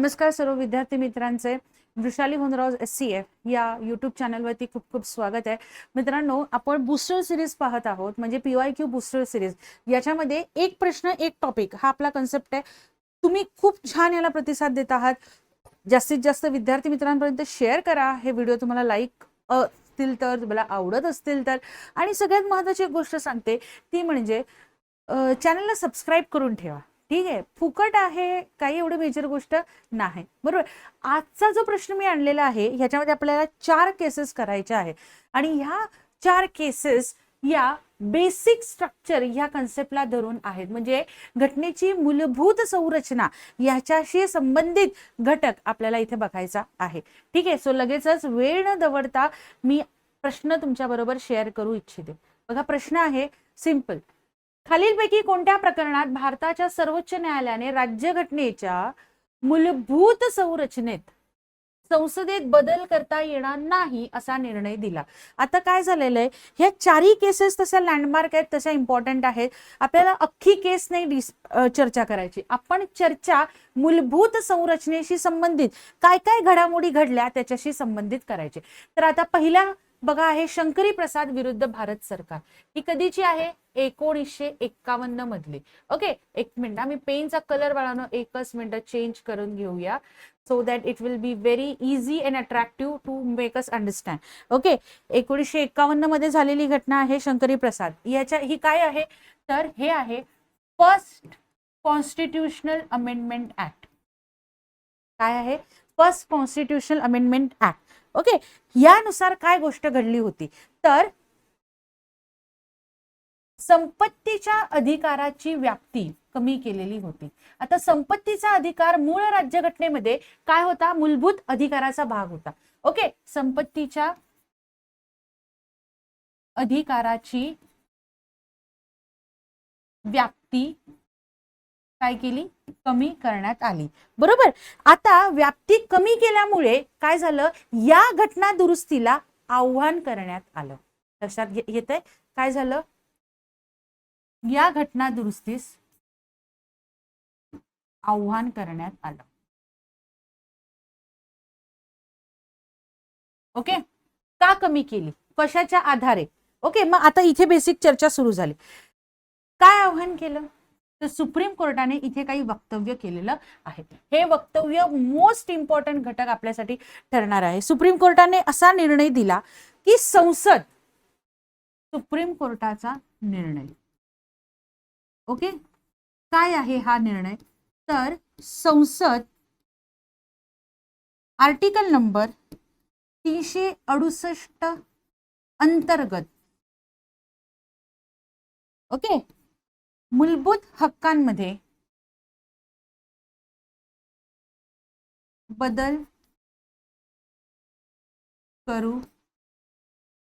नमस्कार सर्व विद्यार्थी मित्रांचे. Vrushali Honrao S C F या युट्यूब चॅनलवरती खूप खूप स्वागत आहे. मित्रांनो आपण बुस्टर सिरीज पाहत आहोत म्हणजे P Y Q booster series याच्यामध्ये एक प्रश्न एक टॉपिक हा आपला कन्सेप्ट आहे. तुम्ही खूप छान याला प्रतिसाद देत आहात. जास्तीत जास्त विद्यार्थी मित्रांपर्यंत शेअर करा. हे व्हिडिओ तुम्हाला लाईक असतील तर तुम्हाला आवडत असतील तर. आणि सगळ्यात महत्त्वाची एक गोष्ट सांगते ती म्हणजे चॅनलला सबस्क्राईब करून ठेवा. ठीक आहे. फुकट आहे काही एवढी मेजर गोष्ट नाही. बरोबर? आजचा जो प्रश्न मी आणलेला आहे ह्याच्यामध्ये आपल्याला चार केसेस करायच्या आहे आणि ह्या चार केसेस या बेसिक स्ट्रक्चर ह्या कन्सेप्टला धरून आहेत. म्हणजे घटनेची मूलभूत संरचना याच्याशी संबंधित घटक आपल्याला इथे बघायचा आहे. ठीक आहे? सो लगेचच वेळ न दवडता मी प्रश्न तुमच्याबरोबर शेअर करू इच्छिते. बघा प्रश्न आहे सिंपल खालीलपैकी कोणत्या प्रकरणात भारताच्या सर्वोच्च न्यायालयाने राज्यघटनेच्या मूलभूत संरचनेत संसदेत बदल करता येणार नाही असा निर्णय दिला. आता काय झालेलं आहे? ह्या चारही केसेस तशा लँडमार्क आहेत तशा इम्पॉर्टंट आहेत. आपल्याला अख्खी केस नाही डिस चर्चा करायची. आपण चर्चा मूलभूत संरचनेशी संबंधित काय काय घडामोडी घडल्या त्याच्याशी संबंधित करायचे. तर आता पहिल्या बघा आहे शंकरी प्रसाद विरुद्ध भारत सरकार. ही कधीची आहे? एकोणीसशे एक्कावन्न मधली. ओके एक मिनिट आम्ही पेनचा कलर बाळानो एकच मिनिट चेंज करून घेऊया. So that it will be very easy and attractive to make us understand okay एकोणीसशे एक्कावन्नमध्ये झालेली घटना आहे शंकरी प्रसाद याच्या ही काय आहे? तर हे आहे फर्स्ट कॉन्स्टिट्युशनल अमेंडमेंट ऍक्ट काय आहे? First constitutional amendment act okay? यानुसार काय गोष्ट घडली होती? तर संपत्तीच्या अधिकाराची व्याप्ती कमी केलेली होती. आता संपत्तीचा अधिकार मूळ राज्यघटनेमध्ये काय होता? मूलभूत अधिकाराचा भाग होता. ओके? संपत्तीच्या अधिकाराची व्याप्ती काय केली? कमी करण्यात आली. बरोबर? आता व्याप्ती कमी केल्यामुळे काय झालं? या घटना दुरुस्तीला आव्हान करण्यात आलं. लक्षात येत आहे काय झालं? या घटना दुरुस्तीस आव्हान करण्यात आलं. ओके? का कमी केली? कशाच्या आधारे? ओके मग आता इथे बेसिक चर्चा सुरू झाली. काय आव्हान केलं? तर सुप्रीम कोर्टाने इथे काही वक्तव्य केलेलं आहे. हे वक्तव्य मोस्ट इम्पॉर्टंट घटक आपल्यासाठी ठरणार आहे. सुप्रीम कोर्टाने असा निर्णय दिला की संसद सुप्रीम कोर्टाचा निर्णय. ओके? काय आहे हा निर्णय? तर संसद आर्टिकल नंबर तीनशे अडुसष्ट अंतर्गत. ओके? मूलभूत हक्कांमध्ये बदल करू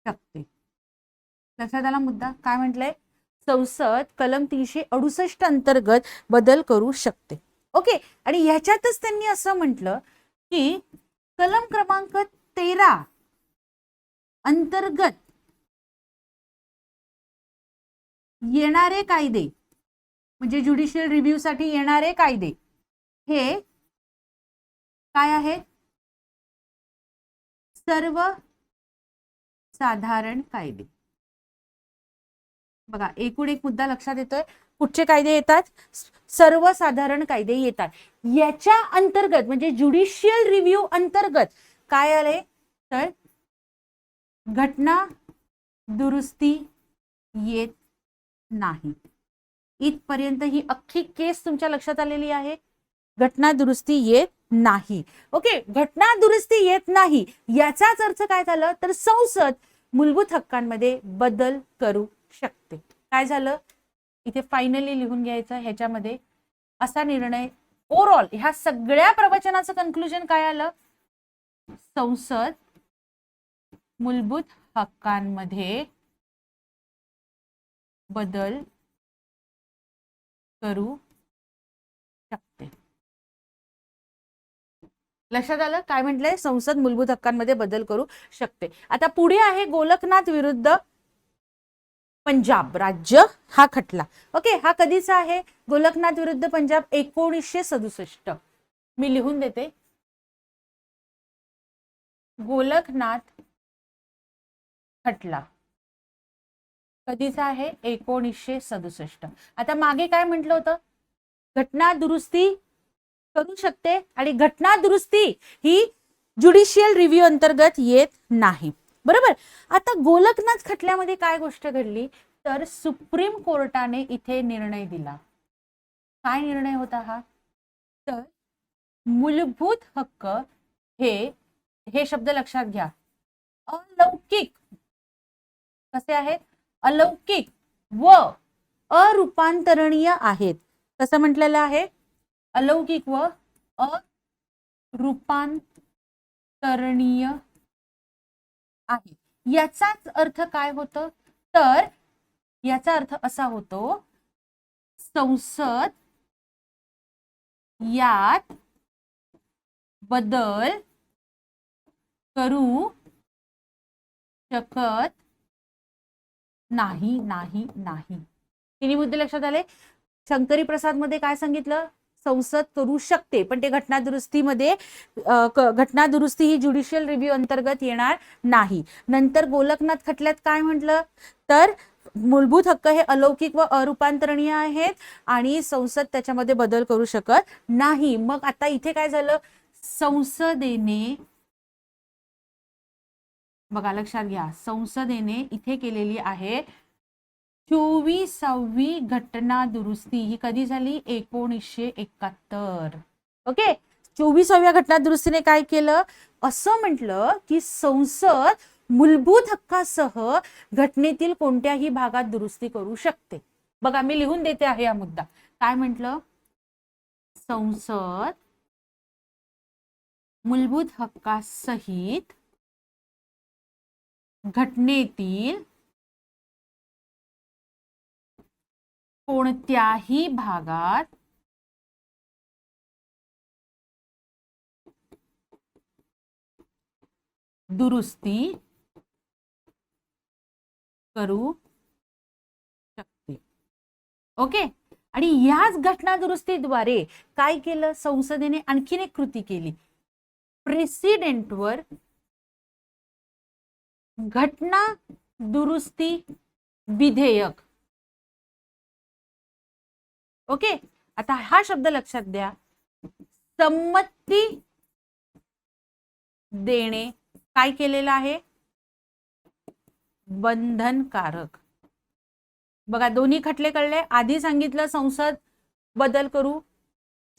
शकते. लक्षात आला मुद्दा? काय म्हटलंय? संसद कलम तीनशे अडुसष्ट अंतर्गत बदल करू शकते. ओके आणि ह्याच्यातच त्यांनी असं म्हटलं की कलम क्रमांक तेरा अंतर्गत येणारे कायदे म्हणजे ज्युडिशियल रिव्ह्यू साठी येणारे कायदे. हे काय आहे सर्व साधारण कायदे. बघा एकूण एक मुद्दा लक्षात येतोय. कुठचे कायदे येतात? सर्वसाधारण कायदे येतात. याच्या अंतर्गत म्हणजे ज्युडिशियल रिव्ह्यू अंतर्गत काय आले तर घटना दुरुस्ती येत नाही. इथपर्यंत ही अख्खी केस तुमच्या लक्षात आलेली आहे? घटना दुरुस्ती येत नाही. ओके घटना दुरुस्ती येत नाही. याचाच अर्थ काय झालं? तर संसद मूलभूत हक्कांमध्ये बदल करू शकते. काय झालं? इथे फायनली लिहून घ्यायचं ह्याच्यामध्ये. असा निर्णय ओव्हरऑल ह्या सगळ्या प्रवचनाचं कन्क्लुजन काय आलं? संसद मूलभूत हक्कांमध्ये बदल करू शकते. लक्षात आलं? काय म्हटलंय? संसद मूलभूत हक्कांमध्ये बदल करू शकते. आता पुढे आहे गोलकनाथ विरुद्ध पंजाब. राज्य हा खटला. ओके हा कधीचा आहे? गोलकनाथ विरुद्ध पंजाब एकोणीसशे सदुसष्ट. मी लिहून देते. गोलकनाथ खटला. कधीचा आहे? एकोणीसशे सदुसष्ट. आता मागे काय म्हटलं होतं? घटना दुरुस्ती करू शकते आणि घटना दुरुस्ती ही ज्युडिशियल रिव्ह्यू अंतर्गत येत नाही. बरोबर? आता गोलकनाथ खटल्यामध्ये काय गोष्ट घडली? तर सुप्रीम कोर्टाने इथे निर्णय दिला. काय निर्णय होता हा? तर मूलभूत हक्क हे हे शब्द लक्षात घ्या. अलौकिक कसे आहेत? अलौकिक व अरूपांतरणीय आहेत. कसं म्हटलेलं आहे अलौकिक व अरूपांतरणीय आहे. याचाच अर्थ काय होतं? तर याचा अर्थ असा होतो संसद यात बदल करू शकत नाही नाही नाही. तिन्ही मुद्दे लक्षात आले? शंकरी प्रसादमध्ये काय सांगितलं? संसद करू शकते पण ते घटना दुरुस्तीमध्ये घटना दुरुस्ती ही ज्युडिशियल रिव्ह्यू अंतर्गत येणार नाही. नंतर गोलकनाथ खटल्यात काय म्हटलं? तर मूलभूत हक्क हे अलौकिक व अरूपांतरणीय आहेत आणि संसद त्याच्यामध्ये बदल करू शकत नाही. मग आता इथे काय झालं? संसदेने बघा लक्षात घ्या. संसदेने इथे केलेली आहे चोवीसावी घटना दुरुस्ती. ही कधी झाली? एकोणीसशे एकाहत्तर. ओके? चोवीसाव्या घटना दुरुस्तीने काय केलं? असं म्हटलं की संसद मूलभूत हक्कासह घटनेतील कोणत्याही भागात दुरुस्ती करू शकते. बघा मी लिहून देते आहे हा मुद्दा. काय म्हटलं? संसद मूलभूत हक्कासहित घटनेतील कोणत्याही भागात दुरुस्ती करू शकते. ओके? आणि याच घटना दुरुस्तीद्वारे काय केलं? संसदेने आणखीन एक कृती केली. प्रेसिडेंटवर घटना दुरुस्ती विधेयक. ओके? आता हा शब्द लक्षात द्या. संमती देणे काय केलेलं आहे? बंधनकारक. बघा दोन्ही खटले कळले. आधी सांगितलं संसद बदल करू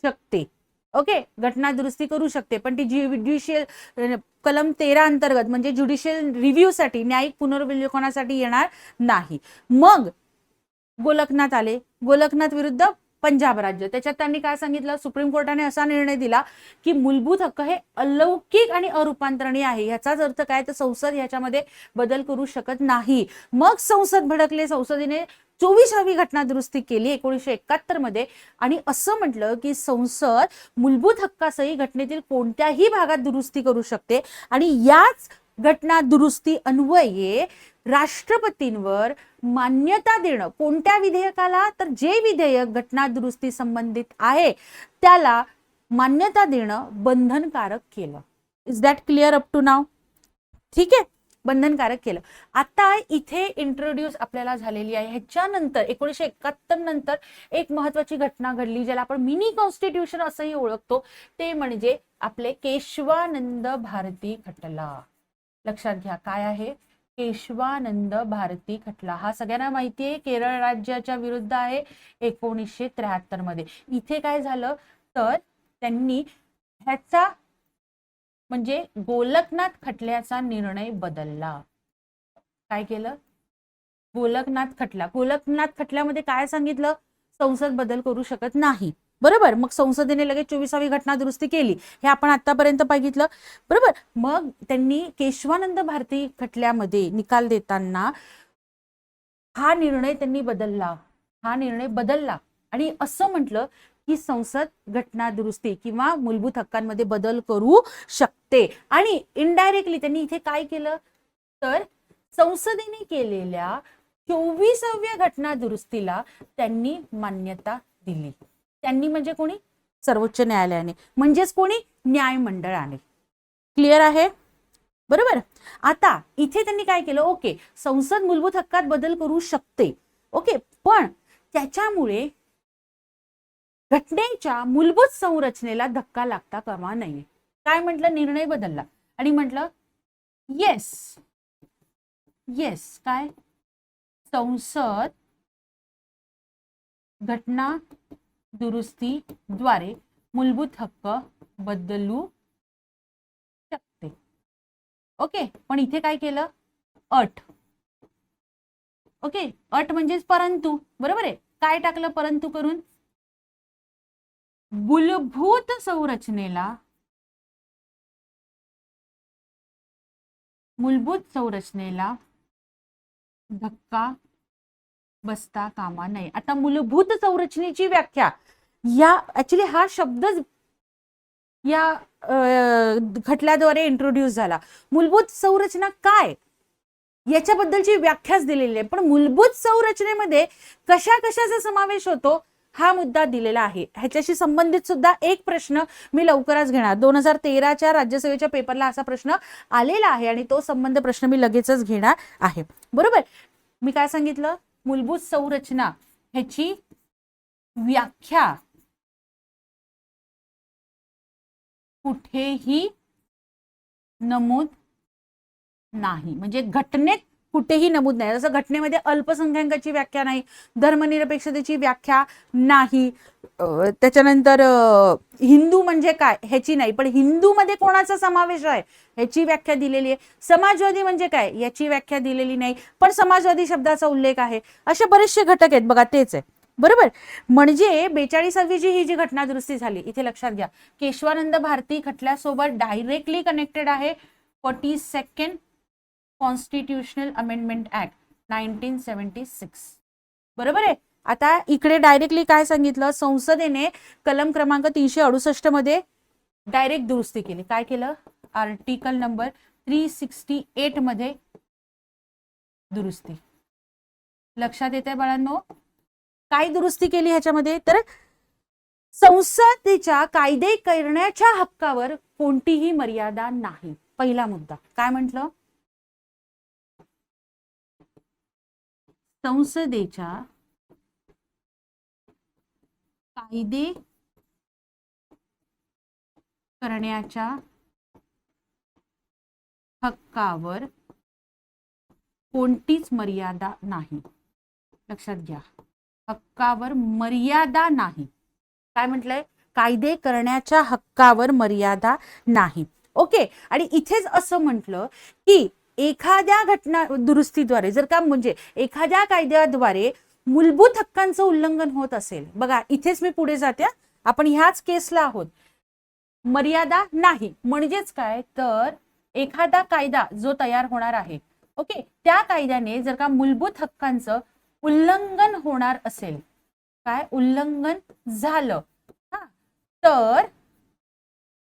शकते. ओके घटना दुरुस्ती करू शकते पण ती ज्युडिशियल कलम तेरा अंतर्गत म्हणजे ज्युडिशियल रिव्ह्यूसाठी न्यायिक पुनर्विलोकनासाठी येणार नाही. मग गोलकनाथ आले. गोलकनाथ विरुद्ध पंजाब राज्य. त्याच्यात त्यांनी काय सांगितलं? सुप्रीम कोर्टाने असा निर्णय दिला की मूलभूत हक्क हे अलौकिक आणि अरूपांतरणीय आहे. याचाच अर्थ काय? तर संसद ह्याच्यामध्ये बदल करू शकत नाही. मग संसद भडकले. संसदेने चोवीसावी घटना दुरुस्ती केली एकोणीसशे एकाहत्तरमध्ये. आणि असं म्हटलं की संसद मूलभूत हक्कासही घटनेतील कोणत्याही भागात दुरुस्ती करू शकते. आणि याच घटना दुरुस्ती अन्वये राष्ट्रपतींवर मान्यता देणं. कोणत्या विधेयकाला? तर जे विधेयक घटना दुरुस्ती संबंधित आहे त्याला मान्यता देणं बंधनकारक केलं. Is that clear up to now ठीक आहे? बंधनकारक केलं. आता इथे इंट्रोड्यूस आपल्याला झालेली आहे. ह्याच्यानंतर एकोणीसशे एकाहत्तर नंतर एक महत्वाची घटना घडली ज्याला आपण मिनी कॉन्स्टिट्यूशन असंही ओळखतो. ते म्हणजे आपले केशवानंद भारती खटला. लक्षात घ्या काय आहे? केशवानंद भारती खटला. हा सगळ्यांना माहिती आहे केरळ राज्याच्या विरुद्ध आहे एकोणीसशे त्र्याहत्तरमध्ये. इथे काय झालं? तर त्यांनी ह्याचा म्हणजे गोलकनाथ खटल्याचा निर्णय बदलला. काय केलं? गोलकनाथ खटला. गोलकनाथ खटल्यामध्ये काय सांगितलं? संसद बदल करू शकत नाही. बरोबर. मग संसदेने लगेच चोवीसावी घटना दुरुस्ती केली. हे आपण आतापर्यंत बघितलं. बरोबर. मग त्यांनी केशवानंद भारती खटल्यामध्ये निकाल देताना हा निर्णय त्यांनी बदलला. हा निर्णय बदलला. आणि असं म्हटलं की संसद घटना दुरुस्ती किंवा मूलभूत हक्कांमध्ये बदल करू शकते. आणि इनडायरेक्टली त्यांनी इथे काय केलं? तर संसदेने केलेल्या चोवीसाव्या घटना दुरुस्तीला त्यांनी मान्यता दिली. त्यांनी म्हणजे कोणी? सर्वोच्च न्यायालयाने. म्हणजेच कोणी? न्यायमंडळाने. क्लिअर आहे? बरोबर? आता इथे त्यांनी काय केलं? ओके संसद मूलभूत हक्कात बदल करू शकते. ओके पण त्याच्यामुळे घटनेच्या मूलभूत संरचनेला धक्का लागता कामा नये. काय म्हटलं? निर्णय बदलला. आणि म्हटलं येस येस काय? संसद घटना दुरुस्तीद्वारे मूलभूत हक्क बदलू शकते. ओके पण इथे काय केलं? अट. ओके अट म्हणजेच परंतु बरोबर आहे? काय टाकलं परंतु करून? मूलभूत संरचनेला मूलभूत संरचनेला धक्का बसता कामा नये. आता मूलभूत संरचनेची व्याख्या. या ऍक्च्युली हा शब्दच या खटल्याद्वारे इंट्रोड्यूस झाला. मूलभूत संरचना काय? याच्याबद्दलची व्याख्याच दिलेली आहे. पण मूलभूत संरचनेमध्ये कशा कशाचा समावेश होतो? हा मुद्दा दिलेला आहे. ह्याच्याशी संबंधित सुद्धा एक प्रश्न मी लवकरच घेणार. दोन हजार तेराच्या राज्यसभेच्या पेपरला असा प्रश्न आलेला आहे आणि तो संबंध प्रश्न मी लगेचच घेणार आहे. बरोबर? मी काय सांगितलं? मूलभूत संरचना ह्याची व्याख्या कुठेही नमूद नाही. म्हणजे घटनेत कुठेही नमूद नाही. जसं घटनेमध्ये अल्पसंख्याकाची व्याख्या नाही धर्मनिरपेक्षतेची व्याख्या नाही. त्याच्यानंतर हिंदू म्हणजे काय ह्याची नाही पण हिंदूमध्ये कोणाचा समावेश आहे ह्याची व्याख्या दिलेली आहे. समाजवादी म्हणजे काय याची व्याख्या दिलेली नाही. पण समाजवादी शब्दाचा उल्लेख आहे. असे बरेचसे घटक आहेत बघा तेच आहे. बरोबर? म्हणजे बेचाळीसावी जी ही जी घटना दुरुस्ती झाली इथे लक्षात घ्या. केशवानंद भारती खटल्यासोबत डायरेक्टली कनेक्टेड आहे. Forty second constitutional amendment act nineteen seventy six. बरोबर आहे? आता इकडे डायरेक्टली काय सांगितलं? संसदेने कलम क्रमांक तीनशे अडुसष्टमध्ये डायरेक्ट दुरुस्ती केली. काय केलं? आर्टिकल नंबर थ्री सिक्स्टी एटमध्ये दुरुस्ती. लक्षात येते बाळांनो? काय दुरुस्ती केली ह्याच्यामध्ये? तर संसदेच्या कायदे करण्याच्या हक्कावर कोणतीही मर्यादा नाही. पहिला मुद्दा. काय म्हटलं? संसदेच्या कायदे करण्याच्या हक्कावर कोणतीच मर्यादा नाही. लक्षात घ्या. हक्कावर मर्यादा नाही. काय म्हटलंय? कायदे करण्याच्या हक्कावर मर्यादा नाही. ओके. आणि इथेच असं म्हटलं की एखाद्या घटना दुरुस्तीद्वारे जर का म्हणजे एखाद्या कायद्याद्वारे मूलभूत हक्कांचं उल्लंघन होत असेल बघा इथेच मी पुढे जाते आपण ह्याच केसला आहोत. मर्यादा नाही म्हणजेच काय? तर एखादा कायदा जो तयार होणार आहे ओके? त्या कायद्याने जर का मूलभूत हक्कांचं उल्लंघन होणार असेल काय? उल्लंघन झालं. हा तर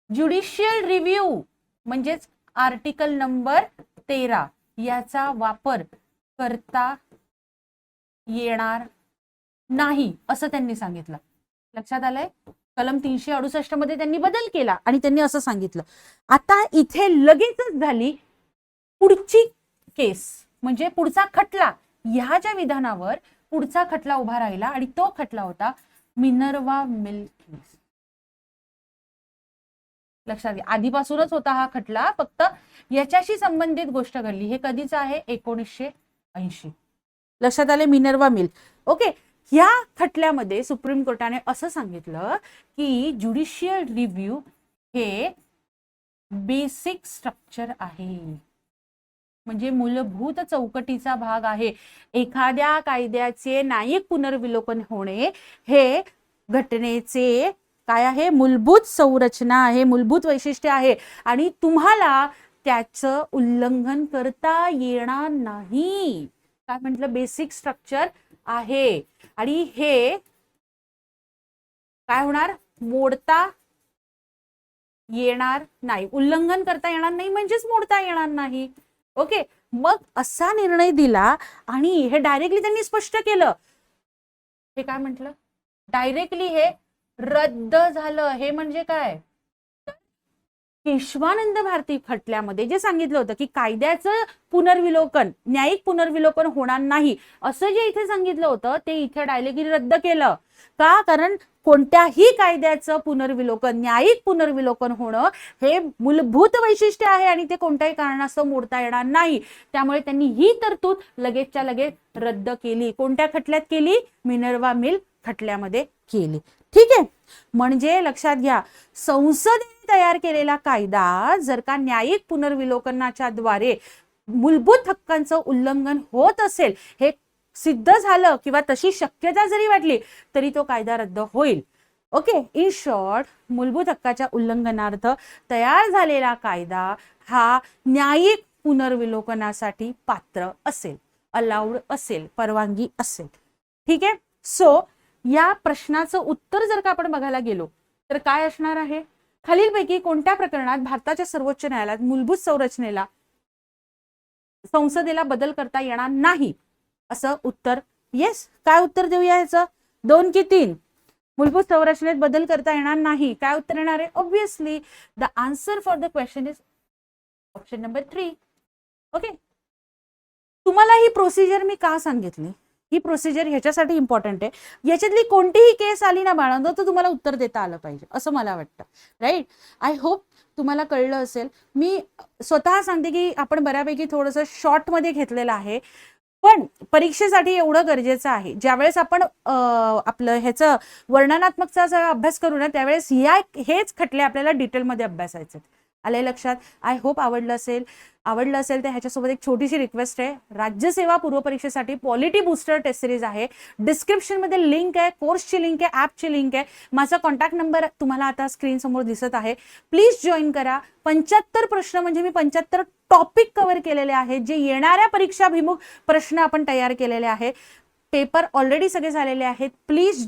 ज्युडिशियल रिव्ह्यू म्हणजेच आर्टिकल नंबर तेरा याचा वापर करता येणार नाही असं त्यांनी सांगितलं. लक्षात आलंय? कलम तीनशे अडुसष्टमध्ये त्यांनी बदल केला आणि त्यांनी असं सांगितलं. आता इथे लगेचच झाली पुढची केस म्हणजे पुढचा खटला. ह्या ज्या विधानावर पुढचा खटला उभा राहिला आणि तो खटला होता मिनर्वा मिल्क केस लक्षात घ्या. आधीपासूनच होता हा खटला फक्त याच्याशी संबंधित गोष्ट घडली. हे कधीच आहे? एकोणीसशे ऐंशी. लक्षात आले? Minerva mill. ओके. ह्या खटल्यामध्ये सुप्रीम कोर्टाने असं सांगितलं की ज्युडिशियल रिव्ह्यू हे बेसिक स्ट्रक्चर आहे. म्हणजे मूलभूत चौकटीचा भाग आहे. एखाद्या कायद्याचे न्यायिक पुनर्विलोकन होणे हे घटनेचे काय आहे? मूलभूत संरचना आहे मूलभूत वैशिष्ट्य आहे. आणि तुम्हाला त्याचं उल्लंघन करता येणार नाही. काय म्हटलं? बेसिक स्ट्रक्चर आहे. आणि हे काय होणार? मोडता येणार नाही. उल्लंघन करता येणार नाही म्हणजेच मोडता येणार नाही. ओके? मग असा निर्णय दिला आणि हे डायरेक्टली त्यांनी स्पष्ट केलं. हे काय म्हटलं? डायरेक्टली हे रद्द झालं. हे म्हणजे काय? केशवानंद भारती खटल्यामध्ये जे सांगितलं होतं की कायद्याचं पुनर्विलोकन न्यायिक पुनर्विलोकन होणार नाही असं जे इथे सांगितलं होतं ते इथे डायलेगिरी रद्द केलं. का? कारण कोणत्याही कायद्याचं पुनर्विलोकन न्यायिक पुनर्विलोकन होणं हे मूलभूत वैशिष्ट्य आहे आणि ते कोणत्याही कारणास्तव मोडता येणार नाही. त्यामुळे त्यांनी ही तरतूद लगेचच्या लगेच रद्द केली. कोणत्या खटल्यात केली? मिनर्वा मिल खटल्यामध्ये केली. ठीक आहे? म्हणजे लक्षात घ्या संसदेने तयार केलेला कायदा जर का न्यायिक पुनर्विलोकनाच्या द्वारे मूलभूत हक्कांचं उल्लंघन होत असेल हे सिद्ध झालं किंवा तशी शक्यता जरी वाटली तरी तो कायदा रद्द होईल. ओके? इन शॉर्ट मूलभूत हक्काच्या उल्लंघनार्थ तयार झालेला कायदा हा न्यायिक पुनर्विलोकनासाठी पात्र असेल अलाउड असेल परवानगी असेल. ठीक आहे? सो या प्रश्नाचं उत्तर जर का आपण बघायला गेलो तर काय असणार आहे? खालीलपैकी कोणत्या प्रकरणात भारताच्या सर्वोच्च न्यायालयात मूलभूत संरचनेला संसदेला बदल करता येणार नाही? असं उत्तर येस काय उत्तर देऊया याचं? दोन की तीन. मूलभूत संरचनेत बदल करता येणार नाही. काय उत्तर येणार आहे? Obviously the answer for the question is option number three okay तुम्हाला ही प्रोसिजर मी का सांगितली? ही प्रोसिजर ह्याच्यासाठी इम्पॉर्टंट आहे. याच्यातली कोणतीही केस आली ना बाळांनो तर तुम्हाला उत्तर देता आलं पाहिजे असं मला वाटतं. राईट आय होप तुम्हाला कळलं असेल. मी स्वतः सांगते की आपण बऱ्यापैकी थोडंसं शॉर्टमध्ये घेतलेलं आहे. पण परीक्षेसाठी एवढं गरजेचं आहे. ज्यावेळेस आपण आपलं ह्याचं वर्णनात्मकचा अभ्यास करू ना त्यावेळेस या हेच खटले आपल्याला डिटेलमध्ये अभ्यासायचे आहेत. आले लक्षात. आय होप आवडलं असेल. आवडलं असेल तर ह्याच्यासोबत एक छोटीशी रिक्वेस्ट आहे. राज्यसेवा पूर्व परीक्षेसाठी पॉलिटी बूस्टर टेस्ट सिरीज आहे. डिस्क्रिप्शनमध्ये लिंक आहे कोर्सची लिंक आहे ॲपची लिंक आहे. माझा कॉन्टॅक्ट नंबर तुम्हाला आता स्क्रीनसमोर दिसत आहे. प्लीज जॉईन करा. पंच्याहत्तर प्रश्न म्हणजे मी पंच्याहत्तर टॉपिक कव्हर केलेले आहेत जे येणाऱ्या परीक्षाभिमुख प्रश्न आपण तयार केलेले आहे पेपर ऑलरेडी सगळे झालेले आहेत. प्लीज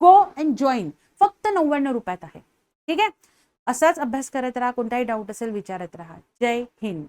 गो अँड जॉईन फक्त नव्याण्णव रुपयात आहे. ठीक आहे? असाच अभ्यास करत राहा कोणताही डाऊट असेल विचारत राहा. जय हिंद.